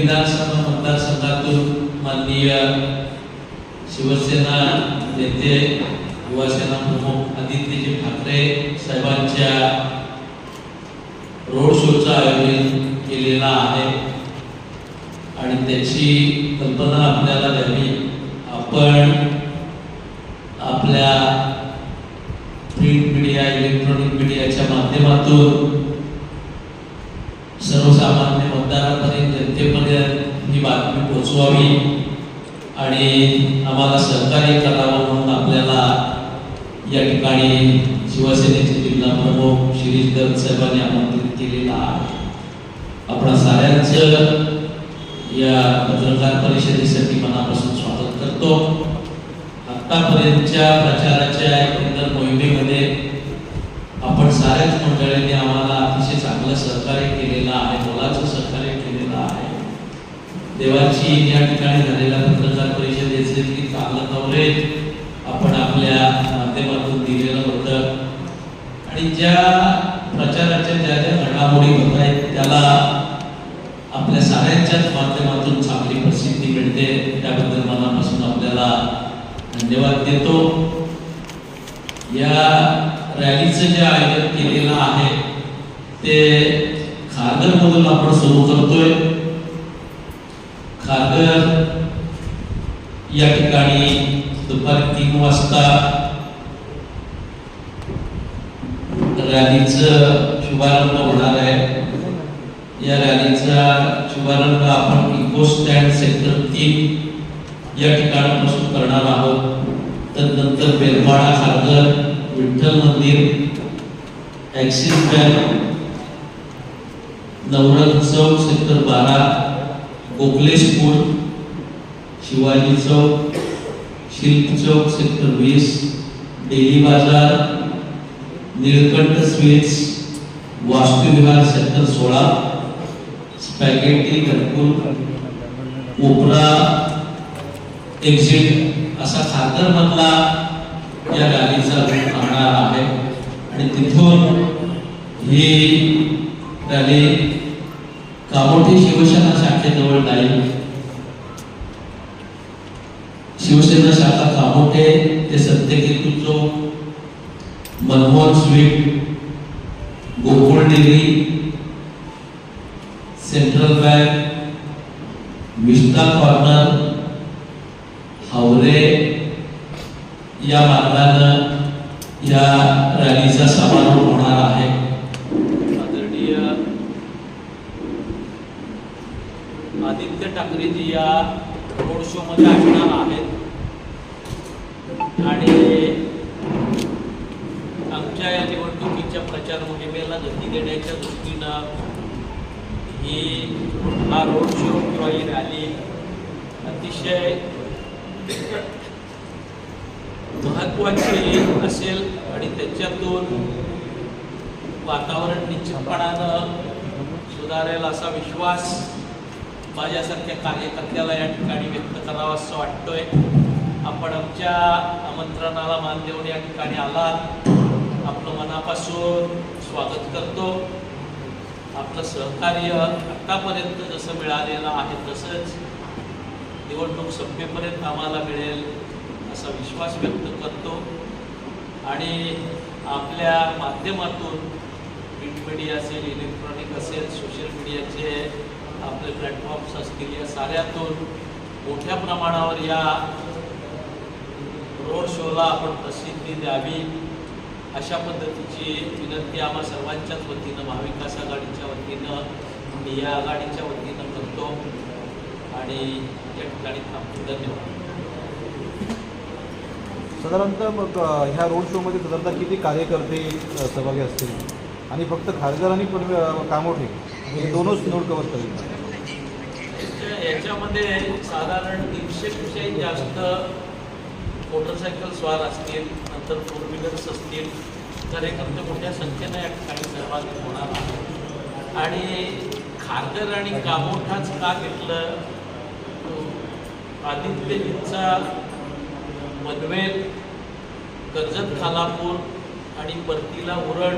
विधानसभा मतदारसंघातून माननीय शिवसेना नेते युवासेना प्रमुख आदित्यजी ठाकरे साहेबांच्या रोड शोचं आयोजन केलेला आहे. आणि त्याची कल्पना आपल्याला द्यावी. आपण आपल्या प्रिंट मीडिया इलेक्ट्रॉनिक मीडियाच्या माध्यमातून सर्वसामान्य मतदारापर्यंत जनतेपर्यंत ही बातमी पोहोचवावी आणि आम्हाला सहकार्य करावं म्हणून आपल्याला या ठिकाणी शिवसेनेचे जिल्हा प्रमुख शिरीष गर्ग साहेबांनी आमंत्रित केलेला आहे. आपण साऱ्यांचं या पत्रकार परिषदेसाठी मनापासून स्वागत करतो. आतापर्यंतच्या प्रचाराच्या एकंदर मोहिमेमध्ये आपण साऱ्याच मंडळींनी आम्हाला अतिशय चांगलं सहकार्य केलेलं आहे मोलाचं सहकार्य केलेलं आहे. देवाची या ठिकाणी झालेल्या पत्रकार परिषदेचे की चांगलं कव्हरेज आपण आपल्या माध्यमातून दिलेलं होतं. आणि ज्या प्रचाराच्या ज्या ज्या घडामोडी होत आहेत त्याला आपल्या साऱ्यांच्याच माध्यमातून चांगली प्रसिद्धी मिळते. त्याबद्दल मनापासून आपल्याला धन्यवाद देतो. या रॅलीचं जे आयोजन केलेलं आहे ते खारघरमधून आपण सुरू करतोय. खारघर या ठिकाणी दुपारी तीन वाजता रॅलीचं शुभारंभ होणार आहे. या रॅलीचा शुभारंभ आपण इको स्टँड सेक्टर तीन या ठिकाणापासून करणार आहोत. तर नंतर Belwada Kharghar Vitthal Mandir Axis bank Navrang Chowk sector बारा गोखले स्कूल शिवाजी चौक शिल्प चौक सेक्टर वीस डेली बाजार निळकंठ स्वीट्स वास्तुविहार सेक्टर सोळा स्पॅगेटी घरकुल ओपरा एक्झिट असा खातर मधला या रॅलीचा रूट राहणार आहे. आणि तिथून ही रॅली कामोठी शिवसेना शाखेजवळ जाईल. शिवसेना शाखा कामोठे ते Satyaketu Chowk Manmohan sweet Gokul degree central bank vista corner Haware या मार्गानं या रॅलीचा समारोप होणार आहे. आदरणीय आदित्य ठाकरेजी या रोड शो मध्ये असणार आहेत. आणि आमच्या या निवडणुकीच्या प्रचार मोहिमेला गती देण्याच्या दृष्टीनं ही हा रोड शो किंवा ही रॅली अतिशय महत्त्वाचे असेल आणि त्याच्यातून वातावरण निश्चितपणानं सुधारेल असा विश्वास माझ्यासारख्या कार्यकर्त्याला या ठिकाणी व्यक्त करावा असं वाटतोय. आपण आमच्या आमंत्रणाला मान देऊन या ठिकाणी आलात. आपलं मनापासून स्वागत करतो. आपलं सहकार्य आत्तापर्यंत जसं मिळालेलं आहे तसंच निवडणूक संपेपर्यंत आम्हाला मिळेल. असा विश्वास व्यक्त करतो आणि आपल्या माध्यमातून प्रिंट मीडिया असेल इलेक्ट्रॉनिक असेल सोशल मीडियाचे आपले प्लॅटफॉर्म्स असतील या साऱ्यातून मोठ्या प्रमाणावर या रोड शोला आपण प्रसिद्धी द्यावी अशा पद्धतीची विनंती आम्हा सर्वांच्याच वतीनं महाविकास आघाडीच्या वतीनं मी या आघाडीच्या वतीनं करतो आणि या ठिकाणी थांबतो. धन्यवाद. साधारणतः मग ह्या रोड शोमध्ये साधारणतः किती कार्यकर्ते सहभागी असतील? आणि फक्त खासदार आणि पण कामोठे हे दोनच नोड कव्हर करेल याच्यामध्ये साधारण तीनशेपेक्षाही जास्त मोटरसायकल स्वार असतील नंतर फोर व्हीलर्स असतील कार्यकर्ते मोठ्या संख्येनं या ठिकाणी सहभागी होणार आहेत. आणि खारघर आणि कामोठाच का घेतलं? आदित्यजींचा पनवेल कर्जत खालापूर आणि परतीला उरण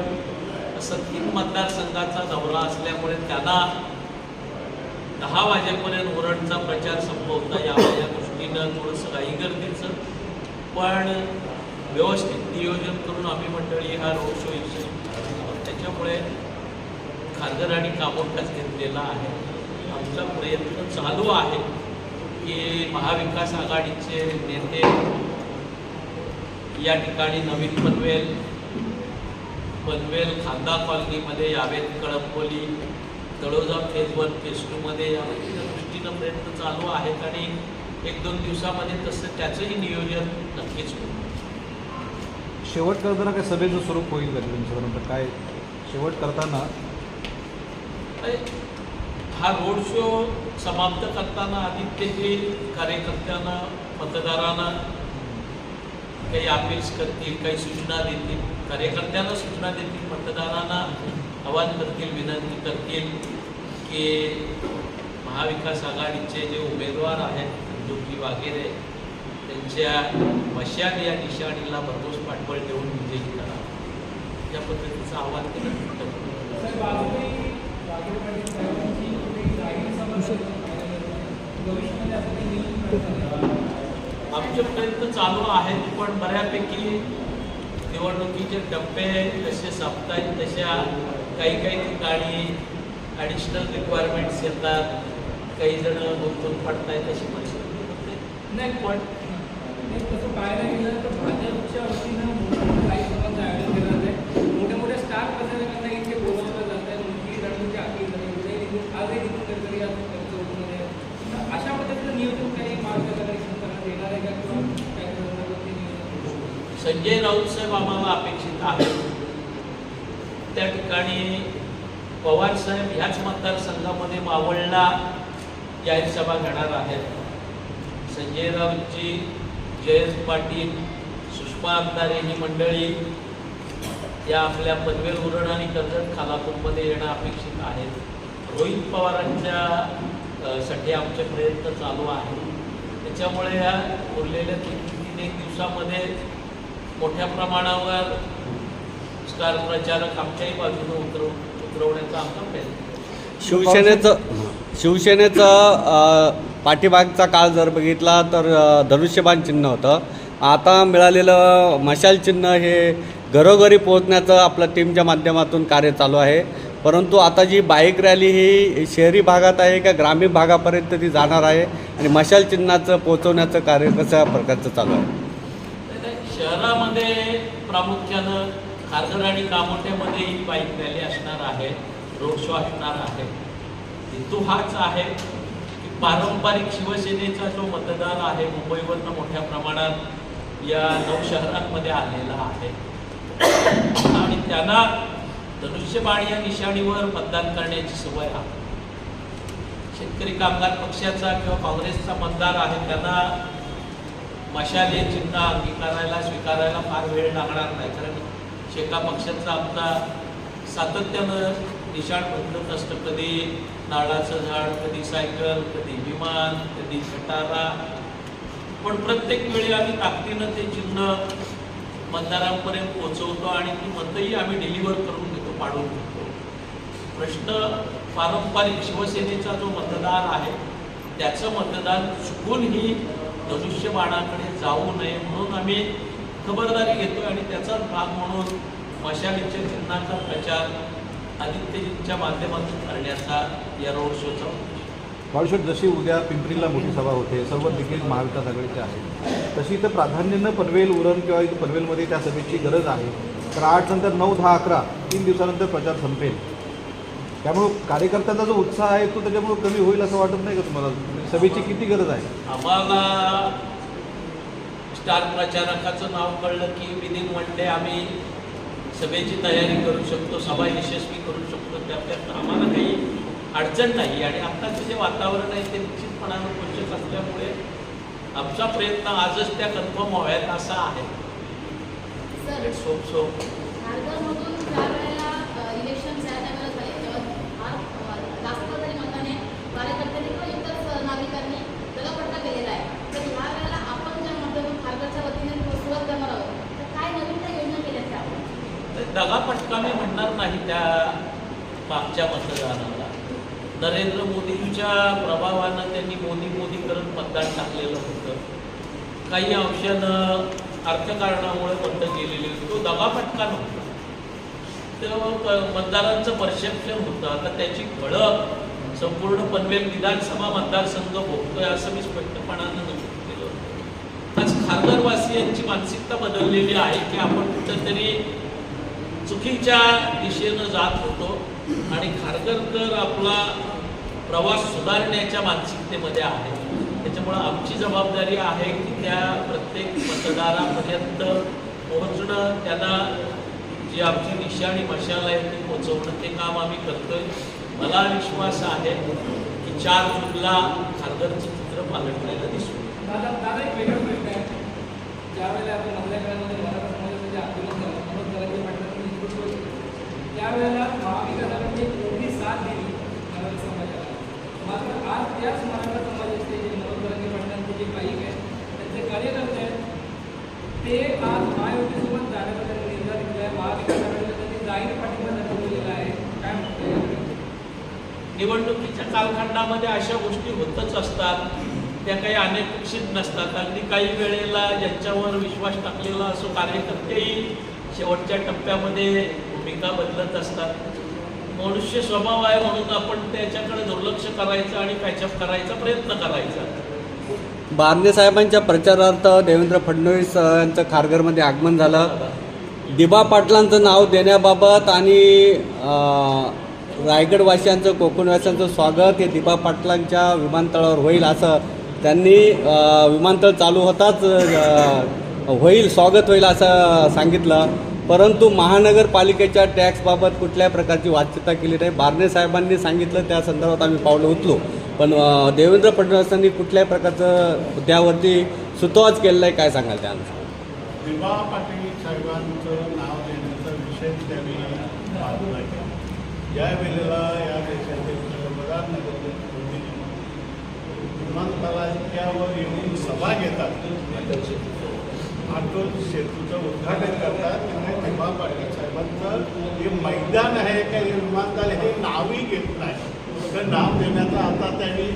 असं तीन मतदारसंघाचा दौरा असल्यामुळे त्यांना दहा वाजेपर्यंत उरणचा प्रचार संपवता यावा या दृष्टीनं थोडंसं काही गर्दीचं पण व्यवस्थित नियोजन करून आम्ही मंडळी हा रोड शो त्याच्यामुळे खारघर आणि कामोठाच घेतलेला आहे. आमचा प्रयत्न चालू आहे की महाविकास आघाडीचे नेते या ठिकाणी नवीन पनवेल पनवेल खांदा कॉलनीमध्ये यावेत Kalamboli Taloja phase one phase टूमध्ये यावेत. त्या दृष्टीनं प्रयत्न चालू आहेत आणि एक दोन दिवसामध्ये तसं त्याचंही नियोजन नक्कीच होईल. शेवट करताना काय सभेचं स्वरूप होईल तुमच्यापर्यंत? काय शेवट करताना? हा रोड शो समाप्त करताना आदित्यजी कार्यकर्त्यांना मतदारांना काही अपील्स करतील काही सूचना देतील कार्यकर्त्यांना सूचना देतील मतदारांना आवाहन करतील विनंती करतील की महाविकास आघाडीचे जे उमेदवार आहेत ज्योती वगैरे त्यांच्या मशाल या निशाणीला भरघोस पाठबळ देऊन विजयी करा. या पद्धतीचं आवाहन केलं. आमचे प्रयत्न चालू आहेत पण बऱ्यापैकी निवडणुकीचे टप्पे जसे संपतायत तशा काही काही ठिकाणी ॲडिशनल रिक्वायरमेंट्स येतात. काही जण गुंतून पडतायत अशी परिस्थिती. नाही पण कसं तसं पाहायला गेलं तर भाजपच्या वतीनं मोठं काही सभांचं आयोजन केलं जात आहे मोठ्या मोठ्या स्टार प्रचारकांना इथे बोलावलं जात आहे मुलगी रणनीती आखली झाली उदय नितीन आजही नितीन गडकरी आज चौकमध्ये तर अशा पद्धतीचं नियोजन काही महाविकास आघाडी सरकारला येणार आहे का किंवा काय करणार ते नियोजन संजय राऊत साहेब आम्हाला अपेक्षित आहेत त्या ठिकाणी पवार साहेब ह्याच मतदारसंघामध्ये मावळला जाहीर सभा घेणार आहेत संजय राऊतजी जयंत पाटील सुषमा अंधारे ही मंडळी या आपल्या पनवेल उरण आणि कर्जत खालापूरमध्ये येणं अपेक्षित आहेत रोहित पवारांच्या साठी आमचे प्रयत्न चालू आहेत त्याच्यामुळे या उरलेल्या तीन तीन एक दिवसामध्ये मोठ्या प्रमाणावर स्टार प्रचारक आमच्याही बाजूने उतरव उतरवण्याचा आमचा प्रयत्न शिवसेनेचं शिवसेनेचं पाठीमागचा काळ जर बघितला तर धनुष्यबाण चिन्ह होतं. आता मिळालेलं मशाल चिन्ह हे घरोघरी पोहोचण्याचं आपल्या टीमच्या माध्यमातून कार्य चालू आहे. परंतु आता जी बाईक रॅली ही शहरी भागात आहे का ग्रामीण भागापर्यंत ती जाणार आहे आणि मशाल चिन्हाचं पोहोचवण्याचं कार्य कशा प्रकारचं चालू आहे? शहरामध्ये प्रामुख्यानं खारघर आणि कामोठ्यामध्ये ही बाईक रॅली असणार आहे. रोड शो असणार आहे. हेतू हाच आहे की पारंपरिक शिवसेनेचा जो मतदार आहे मुंबईवरनं मोठ्या प्रमाणात या नऊ शहरांमध्ये आलेला आहे. आणि त्यांना धनुष्यबाण या निशाणीवर मतदान करण्याची सवय आहे. शेतकरी कामगार पक्षाचा किंवा काँग्रेसचा मतदार आहे त्यांना मशाले चिन्ह अंगीकारायला स्वीकारायला फार वेळ लागणार नाही. कारण शेका पक्षाचा आमचा सातत्यानं निशाण बदलत असतं कधी नारळाचं झाड कधी सायकल कधी विमान कधी खटारा. पण प्रत्येक वेळी आम्ही ताकदीनं ते चिन्ह मतदारांपर्यंत पोहोचवतो आणि ती मतही आम्ही डिलिव्हर करून घेतो पाडून घेतो प्रश्न पारंपरिक शिवसेनेचा जो मतदार आहे त्याचं मतदान चुकूनही धनुष्यबाणाकडे जाऊ नये म्हणून आम्ही खबरदारी घेतो आणि त्याचाच भाग म्हणून मशालीच्या चिन्हाचा प्रचार आदित्यजींच्या माध्यमातून करण्याचा या रोड शोचा. बाळशेठ जशी उद्या पिंपरीला मोठी सभा होते सर्व दिग्गज महाविकास आघाडीचे आहेत तशी तर प्राधान्यानं पनवेल उरण किंवा पनवेलमध्ये त्या सभेची गरज आहे. तर आठ नंतर नऊ दहा अकरा तीन दिवसानंतर प्रचार संपेल. त्यामुळं कार्यकर्त्यांचा जो उत्साह आहे तो त्याच्यामुळे कमी होईल असं वाटत नाही का तुम्हाला? सभेची किती गरज आहे? आम्हाला स्टार प्रचारकाचं नाव कळलं की विदिन वन डे आम्ही सभेची तयारी करू शकतो सभा यशस्वी करू शकतो त्यात आम्हाला काही अडचण नाही. आणि आत्ताचं जे वातावरण आहे ते निश्चितपणानं पोषक असल्यामुळे आमचा प्रयत्न आजच त्या कन्फर्म व्हाव्यात असा आहे. सर सो दगापटका मी म्हणणार नाही त्या मागच्या मतदानाला नरेंद्र मोदींच्या प्रभावानं त्यांनी मोदी मोदी करून मतदान टाकलेलं होतं. काही अंशानं अर्थकारणामुळे बंद केलेले होती. तो दगापटका नव्हता. तर मतदारांचं परसेप्शन होतं. आता त्याची कळक संपूर्ण पनवेल विधानसभा मतदारसंघ भोगतोय असं मी स्पष्टपणानं नमूद केलं आज खारघरवासियांची मानसिकता बदललेली आहे की आपण कुठंतरी चुकीच्या दिशेनं जात होतो आणि खारकरकर आपला प्रवास सुधारण्याच्या मानसिकतेमध्ये आहे. त्याच्यामुळं आमची जबाबदारी आहे की त्या प्रत्येक मतदारापर्यंत पोहोचणं त्यांना जी आमची दिशा आणि मशाल आहे ती पोचवणं ते काम आम्ही करतोय. मला विश्वास आहे की चार जूनला खारकरचं चित्र पालटलेलं दिसू. दादा दादा एक वेगळा प्रश्न आहे. ज्यावेळेला आपण मधल्या आंदोलन त्यावेळेला महाविकास आघाडीने मोठी साथ दिली मराठा समाजाला. मात्र आज त्याच मराठा समाजाचे जे मनोज पाटलांचे जे काही आहेत त्यांचे कार्यकर्ते आहेत ते आज महायुतीसोबत जाण्याचा त्यांनी निर्धार घेतला आहे महाविकास आघाडीला त्यांनी जाहीर पाठिंबा दाखवलेला आहे. काय म्हणतोय? निवडणुकीच्या कालखंडामध्ये अशा गोष्टी होतच असतात. त्या काही अनपेक्षित नसतात. अगदी काही वेळेला ज्यांच्यावर विश्वास टाकलेला असो कार्यकर्तेही शेवटच्या टप्प्यामध्ये भूमिका बदलत असतात. मनुष्य स्वभाव आहे म्हणून आपण त्याच्याकडे दुर्लक्ष करायचं आणि पॅचअप करायचा प्रयत्न करायचा. बारणे साहेबांच्या प्रचारार्थ देवेंद्र फडणवीस यांचं खारघरमध्ये आगमन झालं. दिबा पाटलांचं नाव देण्याबाबत आणि रायगडवासियांचं कोकणवासियांचं स्वागत हे दिबा पाटलांच्या विमानतळावर होईल असं त्यांनी विमानतळ चालू होताच होईल स्वागत होईल असं सांगितलं. परंतु महानगरपालिकेच्या टॅक्सबाबत कुठल्याही प्रकारची वाच्यता केली नाही. बारणे साहेबांनी सांगितलं त्या संदर्भात आम्ही पावलं उचलू. पण देवेंद्र फडणवीसांनी कुठल्याही प्रकारचं त्यावरती सुतोवाच केलेला आहे काय सांगाल त्यानुसार? या वेळेला या विमानतळाच्यावर येऊन सभा घेतात. अटल सेतूचं उद्घाटन करतात आणि दिबा पाटील साहेबांचं हे मैदान आहे का हे विमानतळ हे नावही घेत नाही. तर नाव देण्याचं आता त्यांनी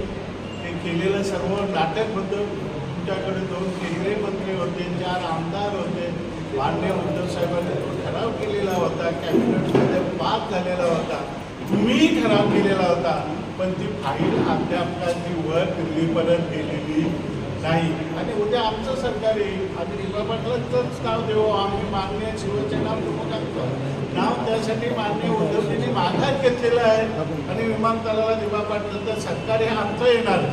ते केलेलं सर्व नाटकबद्दल तुमच्याकडे दोन केंद्रीय मंत्री होते चार आमदार होते. मान्य उद्धव साहेबांनी ठराव केलेला होता कॅबिनेटमध्ये पास झालेला होता तुम्ही ठराव केलेला होता पण ती फाईल अद्याप ती वर दिल्लीपर्यंत गेलेली नाही. आणि उद्या आमचं सरकार येईल. आम्ही दिबा नाव देऊ. आम्ही मान्य शिवसेना प्रमुखांचं नाव त्यासाठी मान्य उद्धवजींनी माघार घेतलेलं आहे. आणि विमानतळाला दिवा पाटलांचं सरकार हे आमचं येणार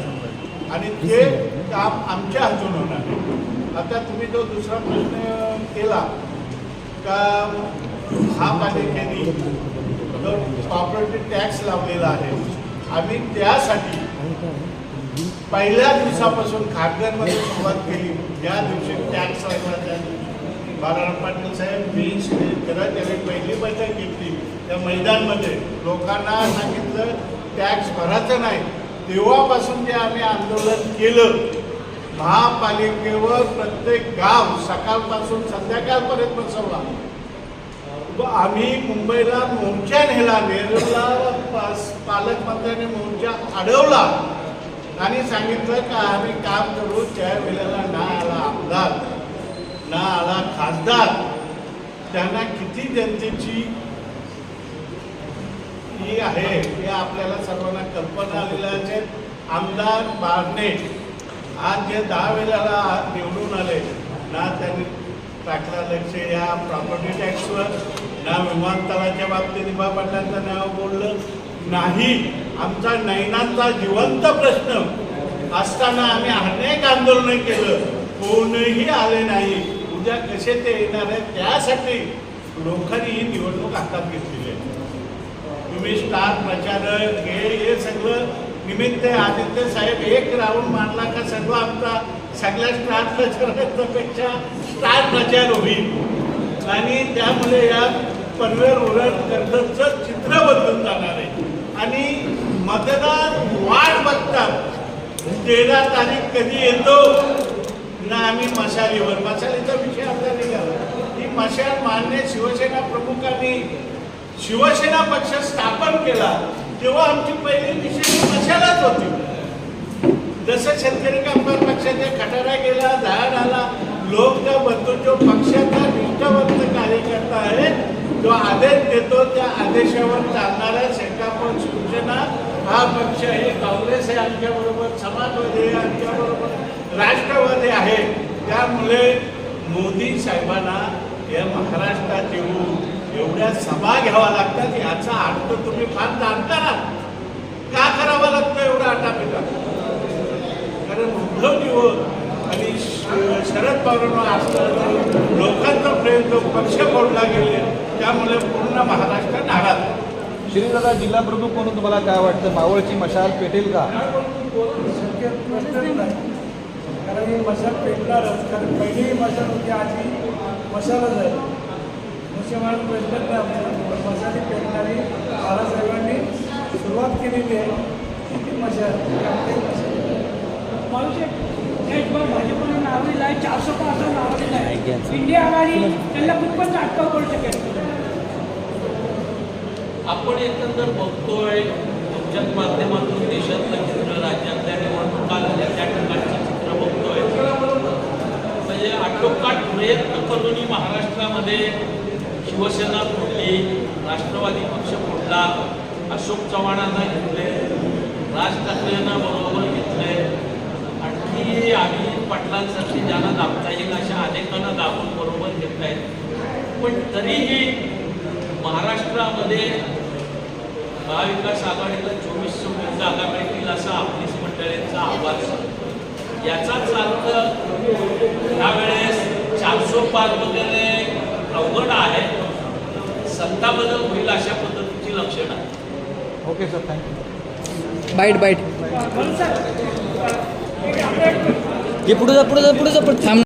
आणि ते काम आमच्या हातून होणार आता तुम्ही जो दुसरा प्रश्न केला का महापालिकेने जो प्रॉपर्टी टॅक्स लावलेला आहे आम्ही त्यासाठी पहिल्या दिवसापासून खारघरमध्ये सुरुवात केली. ज्या दिवशी टॅक्स लागला त्या दिवशी बाळाराम पाटील साहेब मी सुरेश त्यावेळी पहिली बैठक घेतली. त्या मैदानमध्ये लोकांना सांगितलं टॅक्स भरायचं नाही. तेव्हापासून जे आम्ही आंदोलन केलं महापालिकेवर प्रत्येक गाव सकाळपासून संध्याकाळपर्यंत बसवला. आम्ही मुंबईला मोर्चा नेला. नेरूला पालकमंत्र्यांनी मोर्चा अडवला. आणि सांगितलं का आम्ही काम करू त्यावेळेला ना आला आमदार ना आला खासदार. त्यांना किती जनतेची ही आहे हे आपल्याला सर्वांना कल्पना आलेल्या आहेत आमदार बारणे आज जे दहा वेळेला आज निवडून आले ना त्यांनी टाकला लक्ष या प्रॉपर्टी टॅक्सवर ना विमानतळाच्या बाबतीत निभा पाटलांचं नाव बोललं नाही. आमचा नैनांचा जिवंत प्रश्न. असताना आम्ही अनेक आंदोलन केलं. कोणही आले नाही. उद्या कसे ते येणार आहे त्यासाठी लोकांनी ही निवडणूक हातात घेतलेली आहे. तुम्ही स्टार प्रचारक हे हे सगळं निमित्त आदित्य साहेब एक राऊंड मांडला का सर्व आमचा सगळ्या स्टार प्रचारकांपेक्षा स्टार प्रचार होईल. आणि त्यामुळे या पनवेल उरण कर्जतचं चित्र बदलून जाणार आहे. आणि मतदार वाट बघतात. तेरा तारीख कधी येतो? ना आम्ही मशालीवर मशालीचा विषय आपला निघाला. ही मशाल मान्य शिवसेना प्रमुखांनी शिवसेना पक्ष स्थापन केला तेव्हा आमची पहिली विषय मशालाच होती. जसं शेतकरी कामगार पक्षाच्या खटारा गेला झाड आला लोक त्या बंधू जो पक्षाचा निष्ठावंत कार्यकर्ता आहे जो आदेश देतो त्या आदेशावर चालणाऱ्या चालणारा शेकापण शिवसेना हा पक्ष हे काँग्रेस आहे आमच्याबरोबर समाजवादी आहे आमच्याबरोबर राष्ट्रवादी आहे. त्यामुळे मोदी साहेबांना या महाराष्ट्रात येऊन एवढ्या सभा घ्यावा लागतात याचा अर्थ तुम्ही फार जाणता आहात का करावा लागतं एवढा आटापिटा? कारण उद्धव आणि श- शरद पवारांना असणारं लोकांचा प्रेम जो पक्ष फोडला गेले त्यामुळे पूर्ण महाराष्ट्र नाराज. आहे. श्रीदादा जिल्हा प्रमुख म्हणून तुम्हाला काय वाटतं? मावळची मशाल पेटेल का? शक्य प्रश्नच नाही. कारण ही मशाल पेटणारच. कारण पहिली मशाल होती आधी मशालच आहे. मुख्यमान प्रश्नच नाही आमचा पण मशाली पेटणारी बाळासाहेबांनी सुरुवात केलेली आहे. ती मशाल? भाजपनं नावलेलं आहे चारशे पाच नावलेलं आहे इंडिया आघाडी त्यांना कुठपण अटकाव करू शकेल. आपण एकंदर बघतोय तुमच्याच माध्यमातून देशातलं चित्र राज्यातल्या निवडणुका झाल्या त्या ठिकाणचं चित्र बघतोय म्हणजे आटोकाट प्रयत्न करूनही महाराष्ट्रामध्ये शिवसेना फोडली राष्ट्रवादी पक्ष फोडला अशोक चव्हाणांना घेतले राज ठाकरेंना बरोबर घेतले आणखी अभिजित पाटलांसाठी ज्यांना दाबता येईल अशा अनेकांना दाबून बरोबर घेत आहेत पण तरीही महाराष्ट्रामध्ये महाविकास आघाडीला चोवीस चोवीस जागा मिळतील असा आपलीच मंडळींचा आवाज. याचाच अर्थ यावेळेस चारसो पार वगैरे अवघड आहे. सत्ता बदल होईल अशा पद्धतीची लक्षणं आहेत. Okay sir thank you byte byte. हे पुढे जा पुढे जा पुढे जा पुढे. थांब